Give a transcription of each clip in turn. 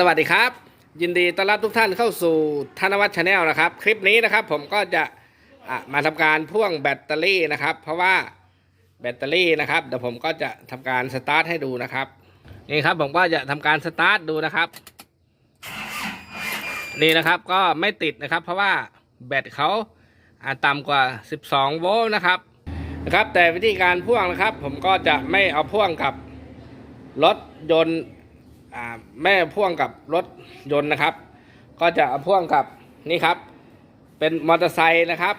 สวัสดีครับ ยินดีต้อนรับทุกท่านเข้าสู่ธนวัฒน์ชาแนลนะครับ คลิปนี้นะครับผมก็จะะมาทำการพ่วงแบตเตอรี่นะครับ เพราะว่าแบตเตอรี่นะครับเดี๋ยวผมก็จะทำการสตาร์ทให้ดูนะครับนี่ครับผมก็จะทำการสตาร์ทดูนะครับ นี่นะครับก็ไม่ติดนะครับ เพราะว่าแบตเขาอะต่ำกว่า 12 โวลต์นะครับนะครับ แต่วิธีการพ่วงนะครับ ผมก็จะไม่เอาพ่วงกับรถยนต์ แม่พ่วงกับรถยนต์นะครับ ก็จะพ่วงกับนี่ครับ เป็นมอเตอร์ไซค์นะครับ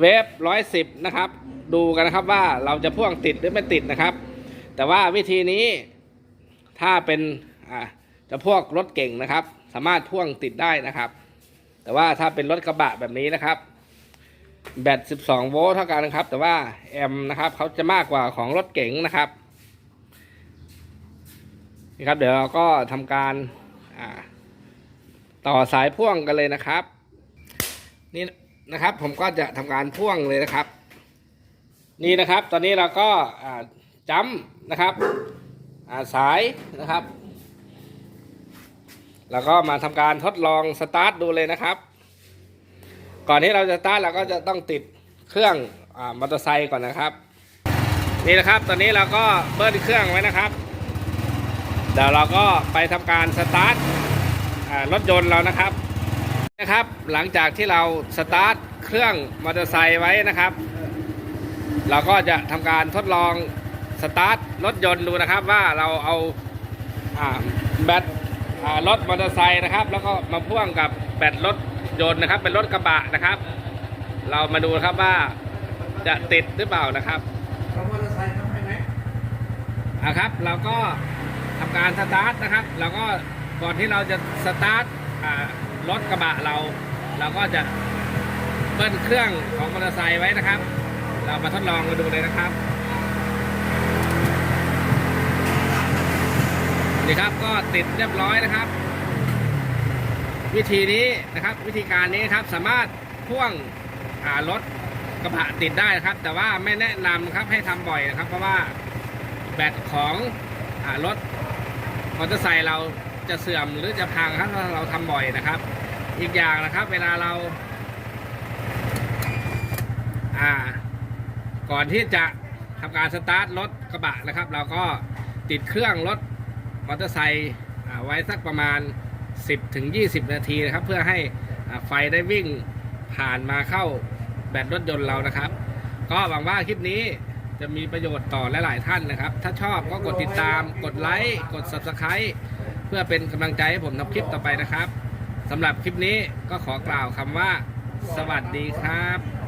เวฟร้อยสิบนะครับ ดูกันนะครับว่าเราจะพ่วงติดหรือไม่ติดนะครับ แต่ว่าวิธีนี้ถ้าเป็นจะพวกรถเก่งนะครับ สามารถพ่วงติดได้นะครับ แต่ว่าถ้าเป็นรถกระบะแบบนี้นะครับ แบต 12 โวลต์เท่ากันนะครับ แต่ว่าแอมนะครับเขาจะมากกว่าของรถเก๋งนะครับ นี่ครับ เดี๋ยวเราก็ทำการต่อสายพ่วงกันเลยนะครับ นี่นะครับ ผมก็จะทำการพ่วงเลยนะครับ นี่นะครับ ตอนนี้เราก็จัมนะครับาสายนะครับแล้วก็มาทำการทดลองสตาร์ทดูเลยนะครับ ก่อนที่เราจะสตาร์ทเราก็จะต้องติดเครื่องอมอเตอร์ไซค์ก่อนนะครับ นี่นะครับ ตอนนี้เราก็เบิ้ลเครื่องไว้นะครับ เดี๋ยวเราก็ไปทำการสตาร์ทอ่ารถยนต์เรานะครับนะครับ หลังจากที่เราสตาร์ทเครื่องมอเตอร์ไซค์ไว้นะครับ เราก็จะทำการทดลองสตาร์ทรถยนต์ดูนะครับว่าเราเอาอ่าแบตอ่ารถมอเตอร์ไซค์นะครับ แล้วก็มาพ่วงกับแบตรถยนต์นะครับ เป็นรถกระบะนะครับ เรามาดูนะครับว่าจะติดหรือเปล่านะครับเรามอเตอร์ไซค์ทำให้ไหมอะครับ เราก็ ทำการสตาร์ทนะครับเราก็ก่อนที่เราจะสตาร์ทรถกระบะเรา เราก็จะเบิ้ลเครื่องของมอเตอร์ไซค์ไว้นะครับ เรามาทดลองกันดูเลยนะครับนี่ครับก็ติดเรียบร้อยนะครับ วิธีนี้นะครับ วิธีการนี้ครับสามารถพ่วงรถกระบะติดได้นะครับ แต่ว่าไม่แนะนำครับให้ทำบ่อยนะครับ เพราะว่าแบตของอรถ อเตอร์ไซค์เราจะเสื่อมหรือจะพังครับถ้าเราทำบ่อยนะครับ อีกอย่างนะครับ เวลาเรา อ่า ก่อนที่จะทำการสตาร์ทรถกระบะนะครับ เราก็ติดเครื่องรถมอเตอร์ไซค์อ่าไว้สักประมาณ 10ถึง20นาทีนะครับ เพื่อให้อ่าไฟได้วิ่งผ่านมาเข้าแบตรถยนต์เรานะครับ ก็หวังว่าคลิปนี้ จะมีประโยชน์ต่อหลาย ๆ ท่านนะครับ ถ้าชอบก็กดติดตาม กดไลค์ กด Subscribe เพื่อเป็นกำลังใจให้ผมทำคลิปต่อไปนะครับสำหรับคลิปนี้ก็ขอกล่าวคำว่า สวัสดีครับ